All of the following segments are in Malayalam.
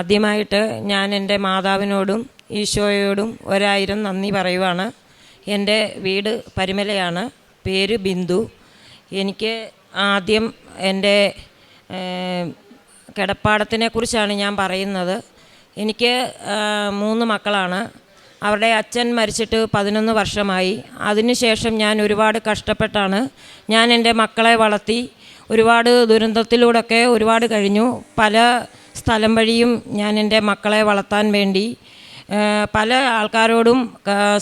ആദ്യമായിട്ട് ഞാൻ എന്റെ മാതാവിനോടും ഈശോയോടും ഒരായിരം നന്ദി പറയുവാണ്. എന്റെ വീട് പരിമലയാണ്. പേര് ബിന്ദു. എനിക്ക് ആദ്യം എന്റെ കിടപ്പാടത്തിനെ കുറിച്ചാണ് ഞാൻ പറയുന്നത്. എനിക്ക് മൂന്ന് മക്കളാണ്. അവരുടെ അച്ഛൻ മരിച്ചിട്ട് പതിനൊന്ന് വർഷമായി. അതിനുശേഷം ഞാൻ ഒരുപാട് കഷ്ടപ്പെട്ടാണ്. ഞാൻ എന്റെ മക്കളെ വളർത്തി ഒരുപാട് ദുരന്തത്തിലൂടെയൊക്കെ ഒരുപാട് കഴിഞ്ഞു. പല സ്ഥലം വഴിയും ഞാൻ എന്റെ മക്കളെ വളർത്താൻ വേണ്ടി പല ആൾക്കാരോടും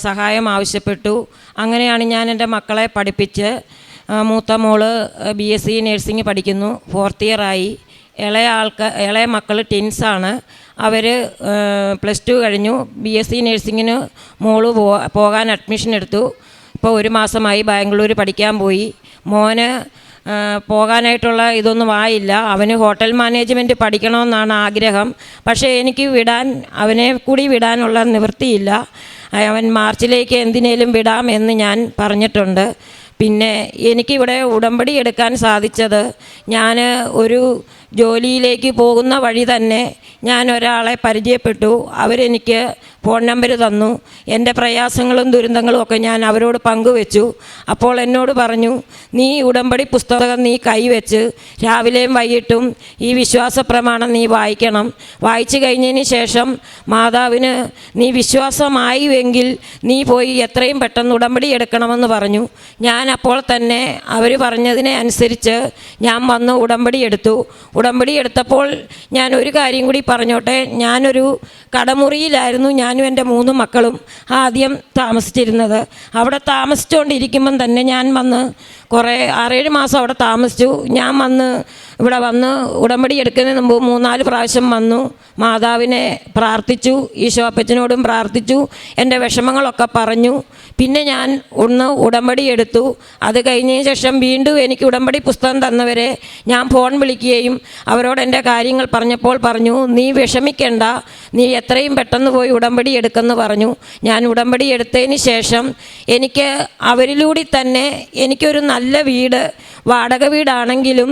സഹായം ആവശ്യപ്പെട്ടു. അങ്ങനെയാണ് ഞാൻ എന്റെ മക്കളെ പഠിപ്പിച്ച് മൂത്ത മോൾ ബി എസ് സി നഴ്സിംഗ് പഠിക്കുന്നു. ഫോർത്ത് ഇയർ ആയി. ഇളയ ആൾക്ക് ഇളയ മക്കൾ ടിൻസാണ് അവർ പ്ലസ് ടു കഴിഞ്ഞു. ബി എസ് സി നഴ്സിങ്ങിന് മോൾ പോകാൻ അഡ്മിഷൻ എടുത്തു. ഇപ്പോൾ ഒരു മാസമായി ബാംഗ്ലൂർ പഠിക്കാൻ പോയി. മോന് പോകാനായിട്ടുള്ള ഇതൊന്നും ആയില്ല. അവന് ഹോട്ടൽ മാനേജ്മെന്റ് പഠിക്കണമെന്നാണ് ആഗ്രഹം. പക്ഷേ എനിക്ക് വിടാൻ അവനെ കൂടി വിടാനുള്ള നിവൃത്തിയില്ല. അവൻ മാർച്ചിലേക്ക് എന്തിനേലും വിടാം എന്ന് ഞാൻ പറഞ്ഞിട്ടുണ്ട്. പിന്നെ എനിക്കിവിടെ ഉടമ്പടി എടുക്കാൻ സാധിച്ചത് ഞാൻ ഒരു ജോലിയിലേക്ക് പോകുന്ന വഴി തന്നെ ഞാൻ ഒരാളെ പരിചയപ്പെട്ടു. അവരെനിക്ക് ഫോൺ നമ്പർ തന്നു. എന്റെ പ്രയാസങ്ങളും ദുരന്തങ്ങളും ഒക്കെ ഞാൻ അവരോട് പങ്കുവെച്ചു. അപ്പോൾ എന്നോട് പറഞ്ഞു നീ ഉടമ്പടി പുസ്തകം നീ കൈവച്ച് രാവിലെയും വൈകിട്ടും ഈ വിശ്വാസ പ്രമാണം നീ വായിക്കണം. വായിച്ചു കഴിഞ്ഞതിന് ശേഷം മാതാവിന് നീ വിശ്വാസമായി എങ്കിൽ നീ പോയി എത്രയും പെട്ടെന്ന് ഉടമ്പടി എടുക്കണമെന്ന് പറഞ്ഞു. ഞാൻ അപ്പോൾ തന്നെ അവർ പറഞ്ഞതിനെ അനുസരിച്ച് ഞാൻ വന്ന് ഉടമ്പടി എടുത്തു. ഉടമ്പടി എടുത്തപ്പോൾ ഞാൻ ഒരു കാര്യം കൂടി പറഞ്ഞോട്ടെ. ഞാനൊരു കടമുറിയിലായിരുന്നു ഞാനും എന്റെ മൂന്ന് മക്കളും ആദ്യം താമസിച്ചിരുന്നത്. അവിടെ താമസിച്ചുകൊണ്ടിരിക്കുമ്പം തന്നെ ഞാൻ വന്ന് കുറേ ആറേഴ് മാസം അവിടെ താമസിച്ചു. ഞാൻ വന്ന് ഇവിടെ വന്ന് ഉടമ്പടി എടുക്കുന്നതിന് മുമ്പ് മൂന്നാൽ പ്രാവശ്യം വന്നു. മാതാവിനെ പ്രാർത്ഥിച്ചു ഈശോപ്പച്ചനോടും പ്രാർത്ഥിച്ചു എന്റെ വിഷമങ്ങളൊക്കെ പറഞ്ഞു. പിന്നെ ഞാൻ ഒന്ന് ഉടമ്പടി എടുത്തു. അത് കഴിഞ്ഞതിന് ശേഷം വീണ്ടും എനിക്ക് ഉടമ്പടി പുസ്തകം തന്നവരെ ഞാൻ ഫോൺ വിളിക്കുകയും അവരോട് എന്റെ കാര്യങ്ങൾ പറഞ്ഞപ്പോൾ പറഞ്ഞു നീ വിഷമിക്കേണ്ട. നീ എത്രയും പെട്ടെന്ന് പോയി ഉടമ്പടി എടുക്കുന്നു പറഞ്ഞു. ഞാൻ ഉടമ്പടി എടുത്തതിന് ശേഷം എനിക്ക് അവരിലൂടെ തന്നെ എനിക്കൊരു നല്ല വീട് വാടക വീടാണെങ്കിലും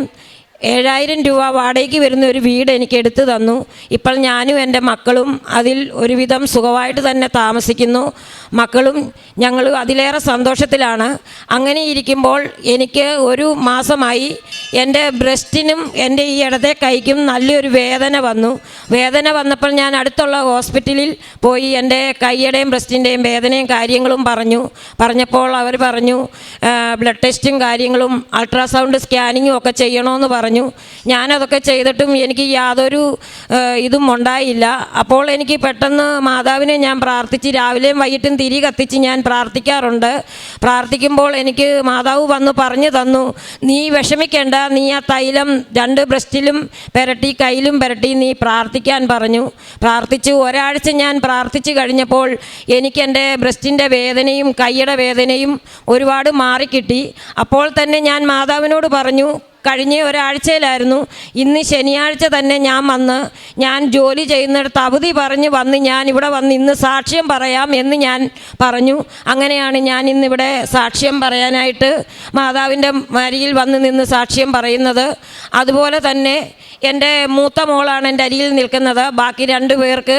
ഏഴായിരം രൂപ വാടകയ്ക്ക് വരുന്ന ഒരു വീട് എനിക്ക് എടുത്തു തന്നു. ഇപ്പോൾ ഞാനും എന്റെ മക്കളും അതിൽ ഒരുവിധം സുഖമായിട്ട് തന്നെ താമസിക്കുന്നു. മക്കളും ഞങ്ങളും അതിലേറെ സന്തോഷത്തിലാണ്. അങ്ങനെ ഇരിക്കുമ്പോൾ എനിക്ക് ഒരു മാസമായി എന്റെ ബ്രസ്റ്റിനും എന്റെ ഈ ഇടത്തെ കൈക്കും നല്ലൊരു വേദന വന്നു. വേദന വന്നപ്പോൾ ഞാൻ അടുത്തുള്ള ഹോസ്പിറ്റലിൽ പോയി എന്റെ കൈയുടെയും ബ്രസ്റ്റിന്റെയും വേദനയും കാര്യങ്ങളും പറഞ്ഞു. പറഞ്ഞപ്പോൾ അവർ പറഞ്ഞു ബ്ലഡ് ടെസ്റ്റും കാര്യങ്ങളും അൾട്രാസൗണ്ട് സ്കാനിങ്ങും ഒക്കെ ചെയ്യണമെന്ന് പറഞ്ഞു. ഞാനതൊക്കെ ചെയ്തിട്ടും എനിക്ക് യാതൊരു ഇതും ഉണ്ടായില്ല. അപ്പോൾ എനിക്ക് പെട്ടെന്ന് മാതാവിനെ ഞാൻ പ്രാർത്ഥിച്ച് രാവിലെയും വൈകിട്ടും തിരി കത്തിച്ച് ഞാൻ പ്രാർത്ഥിക്കാറുണ്ട്. പ്രാർത്ഥിക്കുമ്പോൾ എനിക്ക് മാതാവ് വന്ന് പറഞ്ഞു തന്നു നീ വിഷമിക്കേണ്ട നീ ആ തൈലം രണ്ട് ബ്രസ്റ്റിലും പെരട്ടി കയ്യിലും പെരട്ടി നീ പ്രാർത്ഥിക്കാൻ പറഞ്ഞു. പ്രാർത്ഥിച്ചു. ഒരാഴ്ച ഞാൻ പ്രാർത്ഥിച്ചു കഴിഞ്ഞപ്പോൾ എനിക്കെന്റെ ബ്രസ്റ്റിന്റെ വേദനയും കൈയുടെ വേദനയും ഒരുപാട് മാറിക്കിട്ടി. അപ്പോൾ തന്നെ ഞാൻ മാതാവിനോട് പറഞ്ഞു കഴിഞ്ഞ ഒരാഴ്ചയിലായിരുന്നു. ഇന്ന് ശനിയാഴ്ച തന്നെ ഞാൻ വന്ന് ഞാൻ ജോലി ചെയ്യുന്നിടത്ത് അവധി പറഞ്ഞ് വന്ന് ഞാൻ ഇവിടെ വന്ന് ഇന്ന് സാക്ഷ്യം പറയാം എന്ന് ഞാൻ പറഞ്ഞു. അങ്ങനെയാണ് ഞാൻ ഇന്നിവിടെ സാക്ഷ്യം പറയാനായിട്ട് മാതാവിന്റെ വരിയിൽ വന്ന് നിന്ന് സാക്ഷ്യം പറയുന്നത്. അതുപോലെ തന്നെ എന്റെ മൂത്ത മോളാണ് എന്റെ അരിയിൽ നിൽക്കുന്നത്. ബാക്കി രണ്ട് പേർക്ക്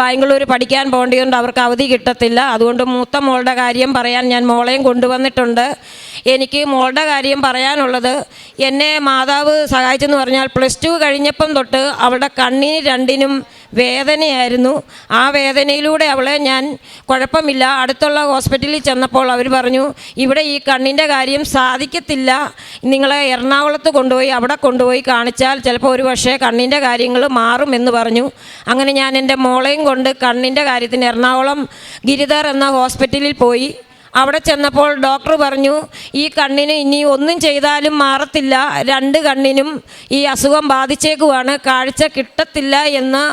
ബാംഗ്ലൂർ പഠിക്കാൻ പോകേണ്ടതുകൊണ്ട് അവർക്ക് അവധി കിട്ടത്തില്ല. അതുകൊണ്ട് മൂത്ത മോളുടെ കാര്യം പറയാൻ ഞാൻ മോളെയും കൊണ്ടുവന്നിട്ടുണ്ട്. എനിക്ക് മോളുടെ കാര്യം പറയാനുള്ളത് എന്നെ മാതാവ് സഹായിച്ചെന്ന് പറഞ്ഞാൽ പ്ലസ് ടു കഴിഞ്ഞപ്പം തൊട്ട് അവളുടെ കണ്ണിന് രണ്ടിനും വേദനയായിരുന്നു. ആ വേദനയിലൂടെ അവളെ ഞാൻ കുഴപ്പമില്ല. അടുത്തുള്ള ഹോസ്പിറ്റലിൽ ചെന്നപ്പോൾ അവർ പറഞ്ഞു ഇവിടെ ഈ കണ്ണിന്റെ കാര്യം സാധിക്കത്തില്ല. നിങ്ങളെ എറണാകുളത്ത് കൊണ്ടുപോയി അവിടെ കൊണ്ടുപോയി കാണിച്ചാൽ ചിലപ്പോൾ ഒരു പക്ഷേ കണ്ണിന്റെ കാര്യങ്ങൾ മാറുമെന്ന് പറഞ്ഞു. അങ്ങനെ ഞാൻ എന്റെ മോളെയും കൊണ്ട് കണ്ണിന്റെ കാര്യത്തിന് എറണാകുളം ഗിരിധർ എന്ന ഹോസ്പിറ്റലിൽ പോയി. അവിടെ ചെന്നപ്പോൾ ഡോക്ടർ പറഞ്ഞു ഈ കണ്ണിന് ഇനി ഒന്നും ചെയ്താലും മാറത്തില്ല. രണ്ട് കണ്ണിനും ഈ അസുഖം ബാധിച്ചേക്കുവാണ്. കാഴ്ച കിട്ടത്തില്ല എന്ന്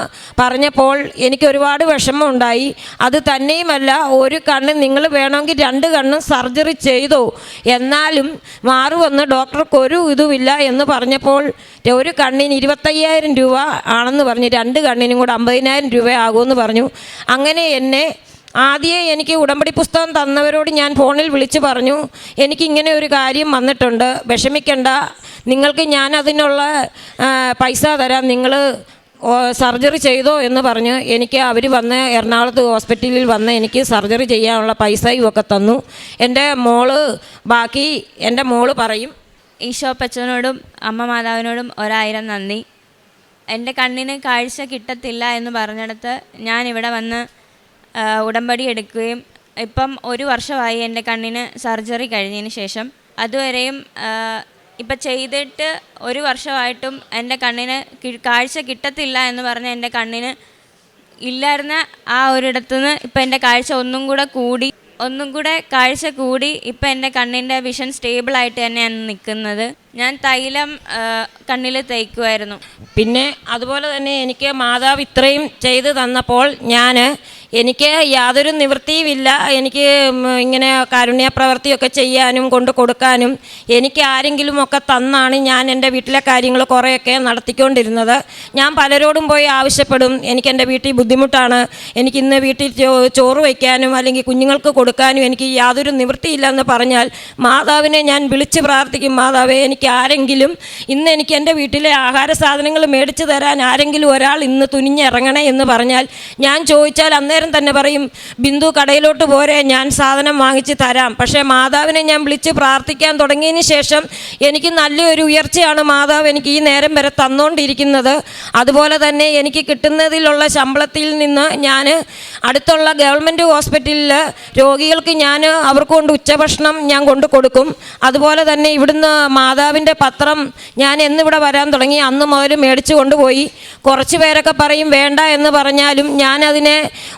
പറഞ്ഞപ്പോൾ എനിക്ക് ഒരുപാട് വിഷമമുണ്ടായി. അത് തന്നെയുമല്ല ഒരു കണ്ണ് നിങ്ങൾ വേണമെങ്കിൽ രണ്ട് കണ്ണും സർജറി ചെയ്തു. എന്നാലും മാറുമെന്ന് ഡോക്ടർക്ക് ഒരു ഇതുമില്ല എന്ന് പറഞ്ഞപ്പോൾ ഒരു കണ്ണിന് ഇരുപത്തയ്യായിരം രൂപ ആണെന്ന് പറഞ്ഞു. രണ്ട് കണ്ണിനും കൂടെ അമ്പതിനായിരം രൂപ ആകുമെന്ന് പറഞ്ഞു. അങ്ങനെ എന്നെ ആദ്യം എനിക്ക് ഉടമ്പടി പുസ്തകം തന്നവരോട് ഞാൻ ഫോണിൽ വിളിച്ചു പറഞ്ഞു എനിക്കിങ്ങനെ ഒരു കാര്യം വന്നിട്ടുണ്ട് വിഷമിക്കണ്ട. നിങ്ങൾക്ക് ഞാൻ അതിനുള്ള പൈസ തരാം. നിങ്ങൾ സർജറി ചെയ്തോ എന്ന് പറഞ്ഞ് എനിക്ക് അവർ വന്ന് എറണാകുളത്ത് ഹോസ്പിറ്റലിൽ വന്ന് എനിക്ക് സർജറി ചെയ്യാനുള്ള പൈസയും ഒക്കെ തന്നു. എന്റെ മോൾ ബാക്കി എന്റെ മോൾ പറയും ഈശോ അപ്പച്ചനോടും അമ്മ മാതാവിനോടും ഒരായിരം നന്ദി. എന്റെ കണ്ണിന് കാഴ്ച കിട്ടത്തില്ല എന്ന് പറഞ്ഞിടത്ത് ഞാൻ ഇവിടെ വന്ന് ഉടമ്പടി എടുക്കുകയും ഇപ്പം ഒരു വർഷമായി എന്റെ കണ്ണിന് സർജറി കഴിഞ്ഞതിന് ശേഷം. അതുവരെയും ഇപ്പം ചെയ്തിട്ട് ഒരു വർഷമായിട്ടും എന്റെ കണ്ണിന് കാഴ്ച കിട്ടത്തില്ല എന്ന് പറഞ്ഞ് എന്റെ കണ്ണിന് ഇല്ലായിരുന്ന ആ ഒരിടത്തുനിന്ന് ഇപ്പം എന്റെ കാഴ്ച ഒന്നും കൂടെ കൂടി ഒന്നും കൂടെ കാഴ്ച കൂടി ഇപ്പം എന്റെ കണ്ണിന്റെ വിഷൻ സ്റ്റേബിളായിട്ട് തന്നെയാണ് നിൽക്കുന്നത്. ഞാൻ തൈലം കണ്ണിൽ തേക്കുമായിരുന്നു പിന്നെ അതുപോലെ തന്നെ എനിക്ക് മാതാവ് ഇത്രയും ചെയ്തു തന്നപ്പോൾ ഞാൻ എനിക്ക് യാതൊരു നിവൃത്തിയുമില്ല. എനിക്ക് ഇങ്ങനെ കാരുണ്യ പ്രവൃത്തിയൊക്കെ ചെയ്യാനും കൊണ്ട് കൊടുക്കാനും എനിക്ക് ആരെങ്കിലും ഒക്കെ തന്നാണ് ഞാൻ എന്റെ വീട്ടിലെ കാര്യങ്ങൾ കുറേയൊക്കെ നടത്തിക്കൊണ്ടിരുന്നത്. ഞാൻ പലരോടും പോയി ആവശ്യപ്പെടും. എനിക്ക് എന്റെ വീട്ടിൽ ബുദ്ധിമുട്ടാണ്. എനിക്ക് ഇന്ന് വീട്ടിൽ ചോറ് വയ്ക്കാനും അല്ലെങ്കിൽ കുഞ്ഞുങ്ങൾക്ക് കൊടുക്കാനും എനിക്ക് യാതൊരു നിവൃത്തിയില്ലെന്ന് പറഞ്ഞാൽ മാതാവിനെ ഞാൻ വിളിച്ച് പ്രാർത്ഥിക്കും. മാതാവേ എനിക്ക് ആരെങ്കിലും ഇന്ന് എനിക്ക് എന്റെ വീട്ടിലെ ആഹാര സാധനങ്ങൾ മേടിച്ചു തരാൻ ആരെങ്കിലും ഒരാൾ ഇന്ന് തുനിഞ്ഞിറങ്ങണേ എന്ന് പറഞ്ഞാൽ ഞാൻ ചോദിച്ചാൽ അന്നേരം തന്നെ പറയും ബിന്ദു കടയിലോട്ട് പോരെ ഞാൻ സാധനം വാങ്ങിച്ച് തരാം. പക്ഷേ മാതാവിനെ ഞാൻ വിളിച്ച് പ്രാർത്ഥിക്കാൻ തുടങ്ങിയതിന് ശേഷം എനിക്ക് നല്ലൊരു ഉയർച്ചയാണ് മാതാവ് എനിക്ക് ഈ നേരം വരെ തന്നുകൊണ്ടിരിക്കുന്നത് അതുപോലെ തന്നെ എനിക്ക് കിട്ടുന്നതിലുള്ള ശമ്പളത്തിൽ നിന്ന് ഞാൻ അടുത്തുള്ള ഗവൺമെന്റ് ഹോസ്പിറ്റലിൽ രോഗികൾക്ക് ഞാൻ അവർക്ക് കൊണ്ട് ഉച്ചഭക്ഷണം ഞാൻ കൊണ്ടു കൊടുക്കും. അതുപോലെ തന്നെ ഇവിടുന്ന് മാതാവിന്റെ പത്രം ഞാൻ എന്നിവിടെ വരാൻ തുടങ്ങി. അന്ന് മുതൽ മേടിച്ചു കൊണ്ടുപോയി. കുറച്ച് പേരൊക്കെ പറയും വേണ്ട എന്ന് പറഞ്ഞാലും ഞാനതിനെ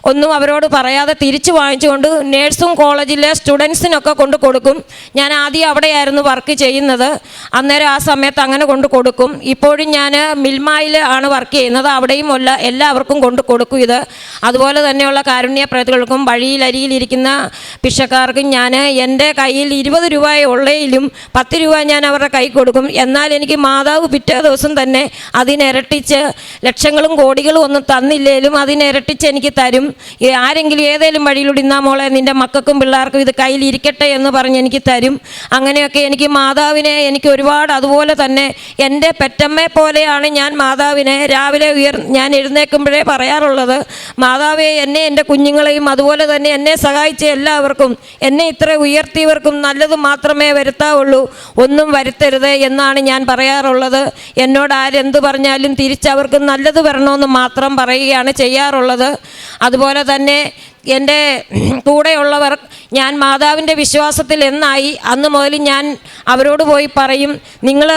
ഒന്നും അവരോട് പറയാതെ തിരിച്ചു വാങ്ങിച്ചുകൊണ്ട് നേഴ്സും കോളേജിലെ സ്റ്റുഡൻസിനൊക്കെ കൊണ്ട് കൊടുക്കും. ഞാൻ ആദ്യം അവിടെയായിരുന്നു വർക്ക് ചെയ്യുന്നത്. അന്നേരം ആ സമയത്ത് അങ്ങനെ കൊണ്ട് കൊടുക്കും. ഇപ്പോഴും ഞാൻ മിൽമായിൽ ആണ് വർക്ക് ചെയ്യുന്നത്. അവിടെയും എല്ലാവർക്കും കൊണ്ട് കൊടുക്കും ഇത്. അതുപോലെ തന്നെയുള്ള കാരുണ്യ പ്രതികൾക്കും വഴിയിലരിയിലിരിക്കുന്ന ഭിക്ഷക്കാർക്കും ഞാൻ എന്റെ കയ്യിൽ ഇരുപത് രൂപയെ ഉള്ളയിലും പത്ത് രൂപ ഞാൻ അവരുടെ കൈ കൊടുക്കും. എന്നാൽ എനിക്ക് മാതാവ് പിറ്റേ ദിവസം തന്നെ അതിനിരട്ടിച്ച് ലക്ഷങ്ങളും കോടികളും ഒന്നും തന്നില്ലേലും അതിനിരട്ടിച്ച് എനിക്ക് തരും. ആരെങ്കിലും ഏതെങ്കിലും വഴിയിലൂടെ ഇന്നാ മോളെ നിന്റെ മക്കൾക്കും പിള്ളേർക്കും ഇത് കയ്യിലിരിക്കട്ടെ എന്ന് പറഞ്ഞ് എനിക്ക് തരും. അങ്ങനെയൊക്കെ എനിക്ക് മാതാവിനെ എനിക്ക് ഒരുപാട് അതുപോലെ തന്നെ എന്റെ പെറ്റമ്മയെ പോലെയാണ് ഞാൻ മാതാവിനെ രാവിലെ ഉയർ ഞാൻ എഴുന്നേൽക്കുമ്പോഴേ പറയാറുള്ളത്. മാതാവെ എന്നെ എന്റെ കുഞ്ഞുങ്ങളെയും അതുപോലെ തന്നെ എന്നെ സഹായിച്ച എല്ലാവർക്കും എന്നെ ഇത്ര ഉയർത്തിയവർക്കും നല്ലത് മാത്രമേ വരുത്താവുള്ളൂ. ഒന്നും വരുത്തരുത് എന്നാണ് ഞാൻ പറയാറുള്ളത്. എന്നോട് ആരെന്ത് പറഞ്ഞാലും തിരിച്ചവർക്ക് നല്ലത് വരണമെന്ന് മാത്രം പറയുകയാണ് ചെയ്യാറുള്ളത്. അതുപോലെ തന്നെ എന്റെ കൂടെയുള്ളവർ ഞാൻ മാതാവിന്റെ വിശ്വാസത്തിൽ എന്നായി. അന്ന് മുതൽ ഞാൻ അവരോട് പോയി പറയും നിങ്ങൾ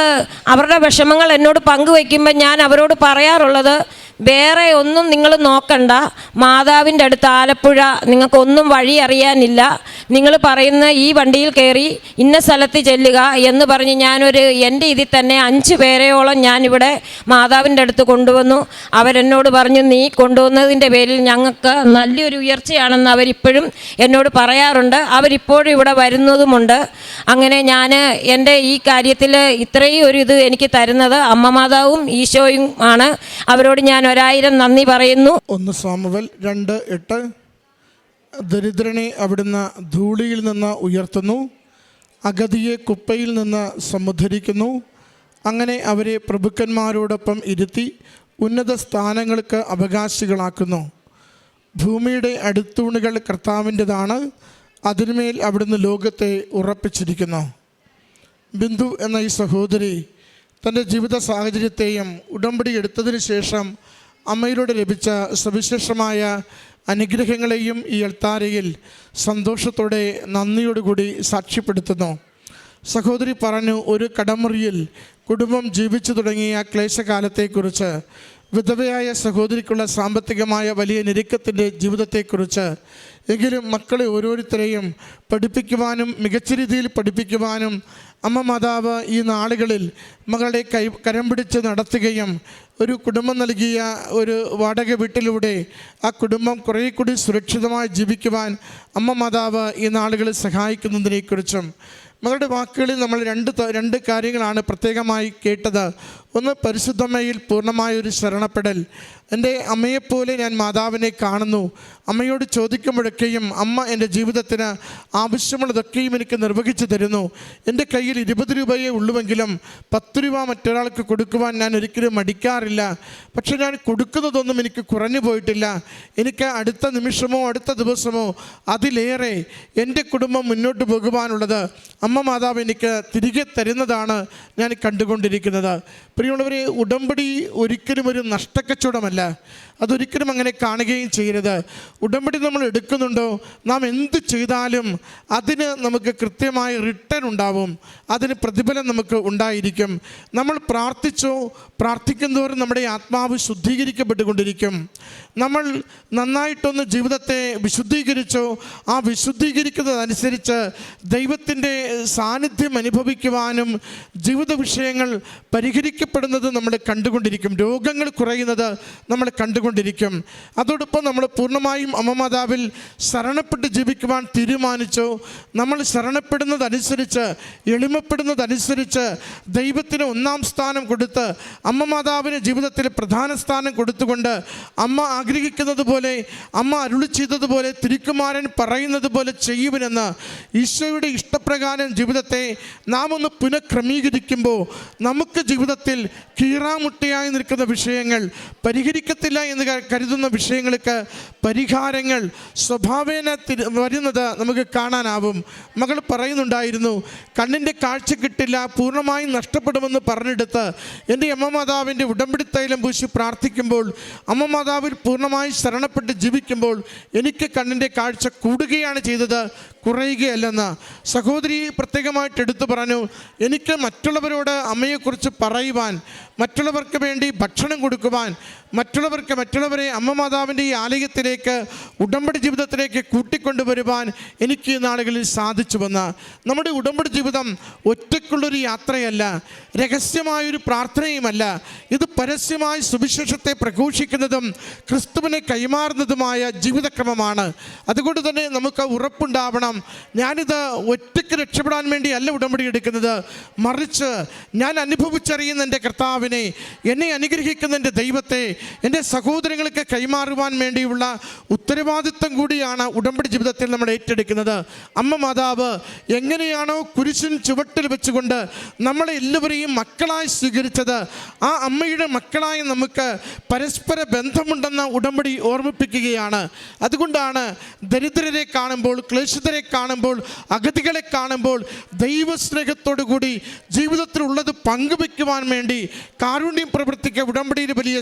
അവരുടെ വിഷമങ്ങൾ എന്നോട് പങ്കുവയ്ക്കുമ്പോൾ ഞാൻ അവരോട് പറയാറുള്ളത് വേറെ ഒന്നും നിങ്ങൾ നോക്കണ്ട. മാതാവിന്റെ അടുത്ത് ആലപ്പുഴ നിങ്ങൾക്കൊന്നും വഴി അറിയാനില്ല. നിങ്ങൾ പറയുന്ന ഈ വണ്ടിയിൽ കയറി ഇന്ന സ്ഥലത്ത് ചെല്ലുക എന്ന് പറഞ്ഞ് ഞാനൊരു എന്റെ ഇതിൽ തന്നെ അഞ്ച് പേരെയോളം ഞാനിവിടെ മാതാവിന്റെ അടുത്ത് കൊണ്ടുവന്നു. അവരെന്നോട് പറഞ്ഞു നീ കൊണ്ടുവന്നതിന്റെ പേരിൽ ഞങ്ങൾക്ക് നല്ലൊരു ഉയർച്ചയാണെന്ന് അവരിപ്പോഴും എന്നോട് പറയാറുണ്ട്. അവരിപ്പോഴും ഇവിടെ വരുന്നതുമുണ്ട്. അങ്ങനെ ഞാൻ എന്റെ ഈ കാര്യത്തിൽ ഇത്രയും ഒരു ഇത് എനിക്ക് തരുന്നത് അമ്മ മാതാവും ഈശോയും ആണ്. അവരോട് ഞാൻ ഒരായിരം നന്ദി പറയുന്നു. ഒന്ന് സാമുവൽ രണ്ട് എട്ട്. ദരിദ്രനെ അവിടുന്ന് ധൂളിയിൽ നിന്ന് ഉയർത്തുന്നു. അഗതിയെ കുപ്പയിൽ നിന്ന് സമുദ്ധരിക്കുന്നു. അങ്ങനെ അവരെ പ്രഭുക്കന്മാരോടൊപ്പം ഇരുത്തി ഉന്നത സ്ഥാനങ്ങൾക്ക് അവകാശികളാക്കുന്നു. ഭൂമിയുടെ അടുത്തൂണുകൾ കർത്താവിന്റെതാണ്. അതിന്മേൽ അവിടുന്ന് ലോകത്തെ ഉറപ്പിച്ചിരിക്കുന്നു. ബിന്ദു എന്ന ഈ സഹോദരി തന്റെ ജീവിത സാഹചര്യത്തെയും ഉടമ്പടി എടുത്തതിന് ശേഷം അമ്മയിലൂടെ ലഭിച്ച സവിശേഷമായ അനുഗ്രഹങ്ങളെയും ഈ അൾത്താരയിൽ സന്തോഷത്തോടെ നന്ദിയോടുകൂടി സാക്ഷ്യപ്പെടുത്തുന്നു. സഹോദരി പറഞ്ഞു ഒരു കടമുറിയിൽ കുടുംബം ജീവിച്ചു തുടങ്ങിയ ക്ലേശകാലത്തെക്കുറിച്ച് വിധവയായ സഹോദരിക്കുള്ള സാമ്പത്തികമായ വലിയ ഞെരുക്കത്തിന്റെ ജീവിതത്തെക്കുറിച്ച് എങ്കിലും മക്കളെ ഓരോരുത്തരെയും പഠിപ്പിക്കുവാനും മികച്ച രീതിയിൽ പഠിപ്പിക്കുവാനും അമ്മ മാതാവ് ഈ നാളുകളിൽ മകളുടെ കൈ കരം പിടിച്ച് നടത്തുകയും ഒരു കുടുംബം നൽകിയ ഒരു വാടക വീട്ടിലൂടെ ആ കുടുംബം കുറേ കൂടി സുരക്ഷിതമായി ജീവിക്കുവാൻ അമ്മ മാതാവ് ഈ നാളുകളിൽ സഹായിക്കുന്നതിനെക്കുറിച്ചും മകളുടെ വാക്കുകളിൽ നമ്മൾ രണ്ട് രണ്ട് കാര്യങ്ങളാണ് പ്രത്യേകമായി കേട്ടത്. ഒന്ന് പരിശുദ്ധമ്മയിൽ പൂർണമായൊരു ശരണപ്പെടൽ. എന്റെ അമ്മയെപ്പോലെ ഞാൻ മാതാവിനെ കാണുന്നു. അമ്മയോട് ചോദിക്കുമ്പോഴൊക്കെയും അമ്മ എന്റെ ജീവിതത്തിന് ആവശ്യമുള്ളതൊക്കെയും എനിക്ക് നിർവഹിച്ചു തരുന്നു. എന്റെ കയ്യിൽ ഇരുപത് രൂപയേ ഉള്ളുവെങ്കിലും പത്ത് രൂപ മറ്റൊരാൾക്ക് കൊടുക്കുവാൻ ഞാൻ ഒരിക്കലും മടിക്കാറില്ല. പക്ഷെ ഞാൻ കൊടുക്കുന്നതൊന്നും എനിക്ക് കുറഞ്ഞു പോയിട്ടില്ല. എനിക്ക് അടുത്ത നിമിഷമോ അടുത്ത ദിവസമോ അതിലേറെ എന്റെ കുടുംബം മുന്നോട്ട് പോകുവാനുള്ളത് അമ്മ മാതാവ് എനിക്ക് തിരികെ തരുന്നതാണ് ഞാൻ കണ്ടുകൊണ്ടിരിക്കുന്നത്. പ്രിയമുള്ളവരെ ഉടമ്പടി ഒരിക്കലും ഒരു നഷ്ടക്കച്ചവടമല്ല. അതൊരിക്കലും അങ്ങനെ കാണുകയും ചെയ്യരുത്. ഉടമ്പടി നമ്മൾ എടുക്കുന്നുണ്ടോ? നാം എന്ത് ചെയ്താലും അതിന് നമുക്ക് കൃത്യമായ റിട്ടേൺ ഉണ്ടാവും. അതിന് പ്രതിഫലം നമുക്ക് ഉണ്ടായിരിക്കും. നമ്മൾ പ്രാർത്ഥിച്ചോ? പ്രാർത്ഥിക്കുന്നതോറും നമ്മുടെ ആത്മാവ് ശുദ്ധീകരിക്കപ്പെട്ടുകൊണ്ടിരിക്കും. നമ്മൾ നന്നായിട്ടൊന്ന് ജീവിതത്തെ വിശുദ്ധീകരിച്ചോ? ആ വിശുദ്ധീകരിക്കുന്നതനുസരിച്ച് ദൈവത്തിന്റെ സാന്നിധ്യം അനുഭവിക്കുവാനും ജീവിത വിഷയങ്ങൾ പരിഹരിക്കപ്പെടുന്നത് നമ്മൾ കണ്ടുകൊണ്ടിരിക്കും. രോഗങ്ങൾ കുറയുന്നത് നമ്മൾ കണ്ടുകൊണ്ടിരിക്കും. അതോടൊപ്പം നമ്മൾ പൂർണമായും അമ്മമാതാവിൽ ശരണപ്പെട്ട് ജീവിക്കുവാൻ തീരുമാനിച്ചു. നമ്മൾ ശരണപ്പെടുന്നതനുസരിച്ച് എളിമപ്പെടുന്നതനുസരിച്ച് ദൈവത്തിന് ഒന്നാം സ്ഥാനം കൊടുത്ത് അമ്മമാതാവിന് ജീവിതത്തിൽ പ്രധാന സ്ഥാനം കൊടുത്തുകൊണ്ട് അമ്മ ആഗ്രഹിക്കുന്നത് പോലെ അമ്മ അരുളി ചെയ്തതുപോലെ തിരുക്കുമാരൻ പറയുന്നത് പോലെ ചെയ്യുവനെന്ന് ഈശോയുടെ ഇഷ്ടപ്രകാരം ജീവിതത്തെ നാം ഒന്ന് പുനഃക്രമീകരിക്കുമ്പോൾ നമുക്ക് ജീവിതത്തിൽ കീറാമുട്ടയായി നിൽക്കുന്ന വിഷയങ്ങൾ പരിഹരിക്കത്തില്ല എന്ന് കരുതുന്ന വിഷയങ്ങൾക്ക് പരിഹാരങ്ങൾ സ്വഭാവേന വരുന്നത് നമുക്ക് കാണാനാവും. മകൾ പറയുന്നുണ്ടായിരുന്നു കണ്ണിന്റെ കാഴ്ച കിട്ടില്ല പൂർണമായും നഷ്ടപ്പെടുമെന്ന് പറഞ്ഞെടുത്ത് എന്റെ അമ്മ മാതാവിന്റെ ഉടമ്പടി തൈലം പൂശി പ്രാർത്ഥിക്കുമ്പോൾ അമ്മ മാതാവിൽ പൂർണമായി ശരണപ്പെട്ട് ജീവിക്കുമ്പോൾ എനിക്ക് കണ്ണിന്റെ കാഴ്ച കൂടുകയാണ് ചെയ്തത്. കുറയുകയല്ലെന്ന് സഹോദരി പ്രത്യേകമായിട്ട് എടുത്തു പറഞ്ഞു. എനിക്ക് മറ്റുള്ളവരോട് അമ്മയെക്കുറിച്ച് പറയുവാൻ മറ്റുള്ളവർക്ക് വേണ്ടി ഭക്ഷണം കൊടുക്കുവാൻ മറ്റുള്ളവർക്ക് മറ്റുള്ളവരെ അമ്മ മാതാവിന്റെ ഈ ആലയത്തിലേക്ക് ഉടമ്പടി ജീവിതത്തിലേക്ക് കൂട്ടിക്കൊണ്ടുവരുവാൻ എനിക്ക് ഈ നാളുകളിൽ സാധിച്ചുവെന്ന് നമ്മുടെ ഉടമ്പടി ജീവിതം ഒറ്റയ്ക്കുള്ളൊരു യാത്രയല്ല രഹസ്യമായൊരു പ്രാർത്ഥനയുമല്ല. ഇത് പരസ്യമായി സുവിശേഷത്തെ പ്രഘോഷിക്കുന്നതും ക്രിസ്തുവിനെ കൈമാറുന്നതുമായ ജീവിതക്രമമാണ്. അതുകൊണ്ട് തന്നെ നമുക്ക് ഉറപ്പുണ്ടാവണം ഞാനിത് ഒറ്റയ്ക്ക് രക്ഷപ്പെടാൻ വേണ്ടി അല്ല ഉടമ്പടി എടുക്കുന്നത്. മറിച്ച് ഞാൻ അനുഭവിച്ചറിയുന്ന എന്റെ കർത്താവിനെ എന്നെ അനുഗ്രഹിക്കുന്ന എന്റെ ദൈവത്തെ എന്റെ സഹോദരങ്ങൾക്ക് കൈമാറുവാൻ വേണ്ടിയുള്ള ഉത്തരവാദിത്വം കൂടിയാണ് ഉടമ്പടി ജീവിതത്തിൽ നമ്മൾ ഏറ്റെടുക്കുന്നത്. അമ്മ മാതാവ് എങ്ങനെയാണോ കുരിശിൻ ചുവട്ടിൽ വെച്ചുകൊണ്ട് നമ്മളെ എല്ലാവരെയും മക്കളായി സ്വീകരിച്ചത് ആ അമ്മയുടെ മക്കളായി നമുക്ക് പരസ്പര ബന്ധമുണ്ടെന്ന ഉടമ്പടി ഓർമ്മിപ്പിക്കുകയാണ്. അതുകൊണ്ടാണ് ദരിദ്രരെ കാണുമ്പോൾ ക്ലേശിതരെ കാണുമ്പോൾ അഗതികളെ കാണുമ്പോൾ ദൈവസ്നേഹത്തോടു കൂടി ജീവിതത്തിലുള്ളത് പങ്കുവെക്കുവാൻ വേണ്ടി കാരുണ്യം പ്രവർത്തിക്കുക ഉടമ്പടിയിൽ വലിയ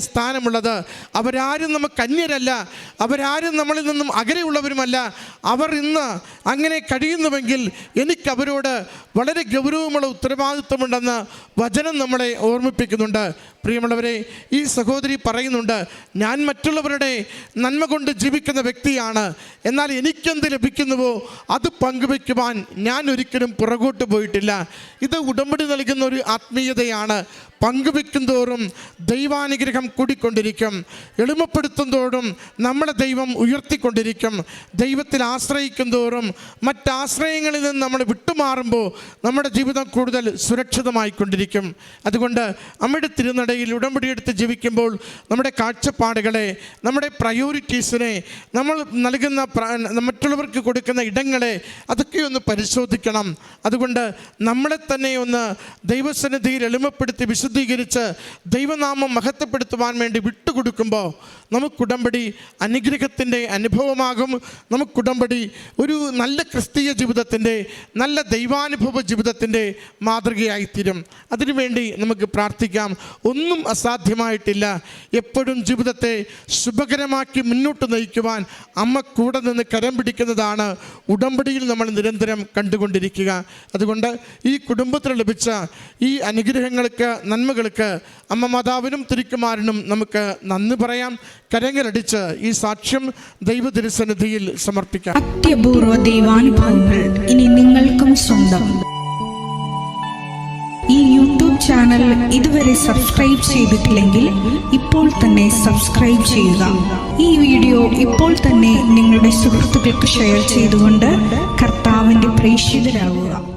സ്ഥാനമുള്ളത് അവരാരും നമുക്ക് അന്യരല്ല അവരാരും നമ്മളിൽ നിന്നും അകലെയുള്ളവരുമല്ല. അവർ ഇന്ന് അങ്ങനെ കഴിയുന്നുവെങ്കിൽ എനിക്ക് അവരോട് വളരെ ഗൗരവമുള്ള ഉത്തരവാദിത്വമുണ്ടെന്ന് വചനം നമ്മളെ ഓർമ്മിപ്പിക്കുന്നുണ്ട്. പ്രിയമുള്ളവരെ ഈ സഹോദരി പറയുന്നുണ്ട് ഞാൻ മറ്റുള്ളവരുടെ നന്മ കൊണ്ട് ജീവിക്കുന്ന വ്യക്തിയാണ്. എന്നാൽ എനിക്കെന്ത് ലഭിക്കുന്നുവോ അത് പങ്കുവയ്ക്കുവാൻ ഞാൻ ഒരിക്കലും പുറകോട്ട് പോയിട്ടില്ല. ഇത് ഉടമ്പടി നൽകുന്ന ഒരു ആത്മീയതയാണ്. പങ്കുവെക്കും തോറും ദൈവാനുഗ്രഹം കൂടിക്കൊണ്ടിരിക്കും. എളിമപ്പെടുത്തും തോറും നമ്മുടെ ദൈവം ഉയർത്തിക്കൊണ്ടിരിക്കും. ദൈവത്തിൽ ആശ്രയിക്കും തോറും മറ്റാശ്രയങ്ങളിൽ നിന്ന് നമ്മൾ വിട്ടുമാറുമ്പോൾ നമ്മുടെ ജീവിതം കൂടുതൽ സുരക്ഷിതമായിക്കൊണ്ടിരിക്കും. അതുകൊണ്ട് അമ്മയുടെ തിരുനടയിൽ ഉടമ്പടിയെടുത്ത് ജീവിക്കുമ്പോൾ നമ്മുടെ കാഴ്ചപ്പാടുകളെ നമ്മുടെ പ്രയോറിറ്റീസിനെ നമ്മൾ നൽകുന്ന മറ്റുള്ളവർക്ക് കൊടുക്കുന്ന ഇടങ്ങളെ അതൊക്കെ ഒന്ന് പരിശോധിക്കണം. അതുകൊണ്ട് നമ്മളെ തന്നെ ഒന്ന് ദൈവസന്നിധിയിൽ എളിമപ്പെടുത്തി വിശുദ്ധീകരിച്ച് ദൈവനാമം മഹത്വപ്പെടുത്തുവാൻ വേണ്ടി വിട്ടുകൊടുക്കുമ്പോൾ നമുക്കുടമ്പടി അനുഗ്രഹത്തിന്റെ അനുഭവമാകും. നമുക്കുടമ്പടി ഒരു നല്ല ക്രിസ്തീയ ജീവിതത്തിന്റെ നല്ല ദൈവാനുഭവ ജീവിതത്തിന്റെ മാതൃകയായിത്തീരും. അതിനുവേണ്ടി നമുക്ക് പ്രാർത്ഥിക്കാം. ഒന്നും അസാധ്യമായിട്ടില്ല. എപ്പോഴും ജീവിതത്തെ ശുഭകരമാക്കി മുന്നോട്ട് നയിക്കുവാൻ അമ്മ കൂടെ നിന്ന് കരം പിടിക്കുന്നതാണ് ഉടമ്പടിയിൽ നമ്മൾ നിരന്തരം കണ്ടുകൊണ്ടിരിക്കുക. അതുകൊണ്ട് ഈ കുടുംബത്തിന് ലഭിച്ച ഈ അനുഗ്രഹങ്ങൾക്ക് നന്മകൾക്ക് അമ്മ മാതാവിനും തിരിക്കുമാരനും നമുക്ക് നന്ദി പറയാം. കരങ്ങളടിച്ച് ഈ സാക്ഷ്യം ദൈവ തിരുസന്നിധിയിൽ സമർപ്പിക്കാം. അത്യപൂർവ ദൈവാനുഭവങ്ങൾ ഇനി നിങ്ങൾക്കും സ്വന്തം. ഈ യൂട്യൂബ് ചാനൽ ഇതുവരെ സബ്സ്ക്രൈബ് ചെയ്തിട്ടില്ലെങ്കിൽ ഇപ്പോൾ തന്നെ സബ്സ്ക്രൈബ് ചെയ്യുക. ഈ വീഡിയോ ഇപ്പോൾ തന്നെ നിങ്ങളുടെ സുഹൃത്തുക്കൾക്ക് ഷെയർ ചെയ്തുകൊണ്ട് കർത്താവിന്റെ പ്രേക്ഷിതരാകുക